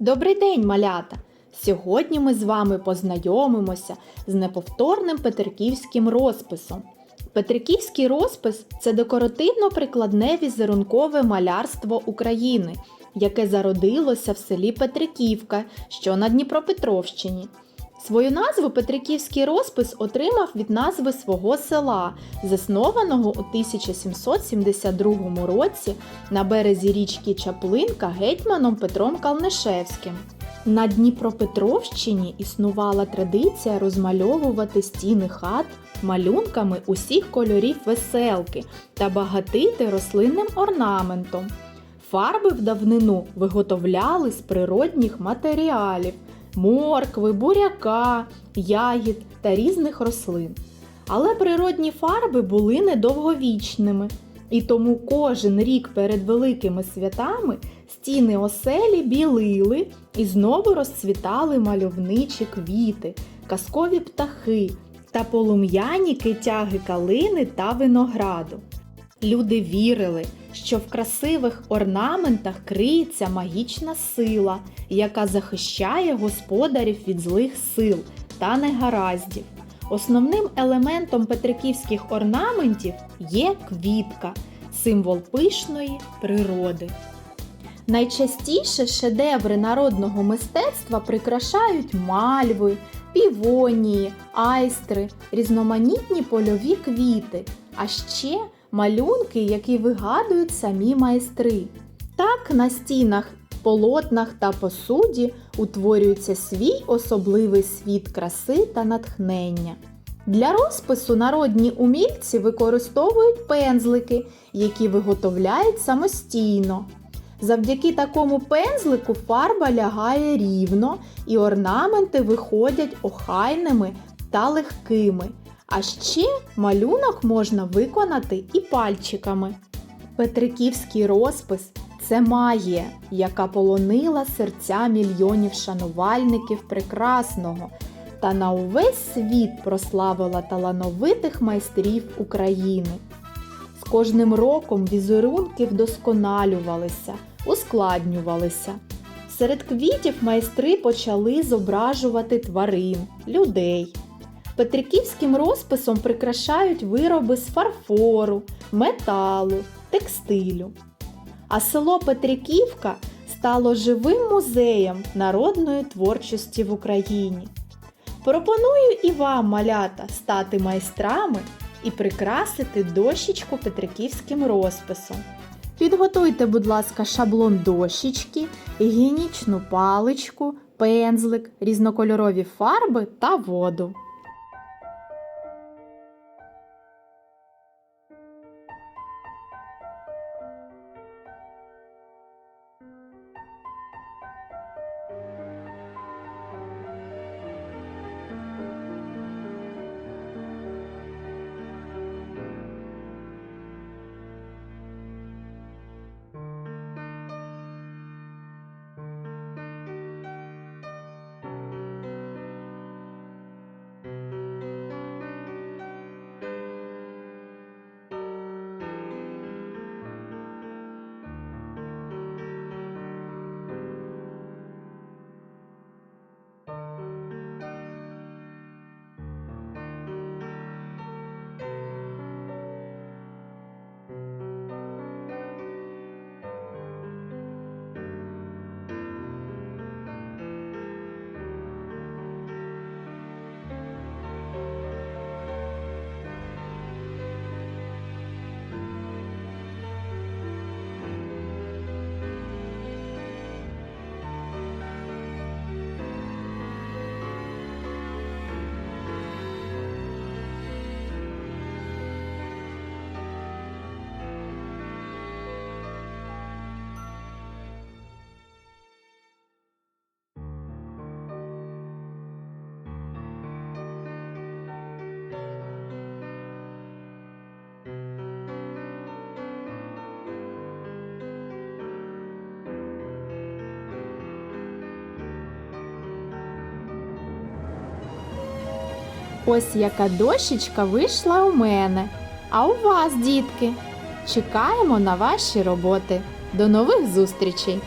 Добрий день, малята! Сьогодні ми з вами познайомимося з неповторним петриківським розписом. Петриківський розпис це декоративно-прикладне візерункове малярство України, яке зародилося в селі Петриківка, що на Дніпропетровщині. Свою назву Петриківський розпис отримав від назви свого села, заснованого у 1772 році на березі річки Чаплинка гетьманом Петром Калнишевським. На Дніпропетровщині існувала традиція розмальовувати стіни хат малюнками усіх кольорів веселки та багатити рослинним орнаментом. Фарби в давнину виготовляли з природних матеріалів моркви, буряка, ягід та різних рослин. Але природні фарби були недовговічними, і тому кожен рік перед великими святами стіни оселі білили і знову розцвітали мальовничі квіти, казкові птахи та полум'яні китяги калини та винограду. Люди вірили, що в красивих орнаментах криється магічна сила, яка захищає господарів від злих сил та негараздів. Основним елементом петриківських орнаментів є квітка, символ пишної природи. Найчастіше шедеври народного мистецтва прикрашають мальви, півонії, айстри, різноманітні польові квіти, а ще малюнки, які вигадують самі майстри. Так на стінах, полотнах та посуді утворюється свій особливий світ краси та натхнення. Для розпису народні умільці використовують пензлики, які виготовляють самостійно. Завдяки такому пензлику фарба лягає рівно і орнаменти виходять охайними та легкими. А ще малюнок можна виконати і пальчиками. Петриківський розпис це магія, яка полонила серця мільйонів шанувальників прекрасного та на увесь світ прославила талановитих майстрів України. З кожним роком візерунки вдосконалювалися, ускладнювалися. Серед квітів майстри почали зображувати тварин, людей. Петриківським розписом прикрашають вироби з фарфору, металу, текстилю. А село Петриківка стало живим музеєм народної творчості в Україні. Пропоную і вам, малята, стати майстрами і прикрасити дощечку петриківським розписом. Підготуйте, будь ласка, шаблон дощечки, гігієнічну паличку, пензлик, різнокольорові фарби та воду. Ось яка дощечка вийшла у мене. А у вас, дітки? Чекаємо на ваші роботи. До нових зустрічей!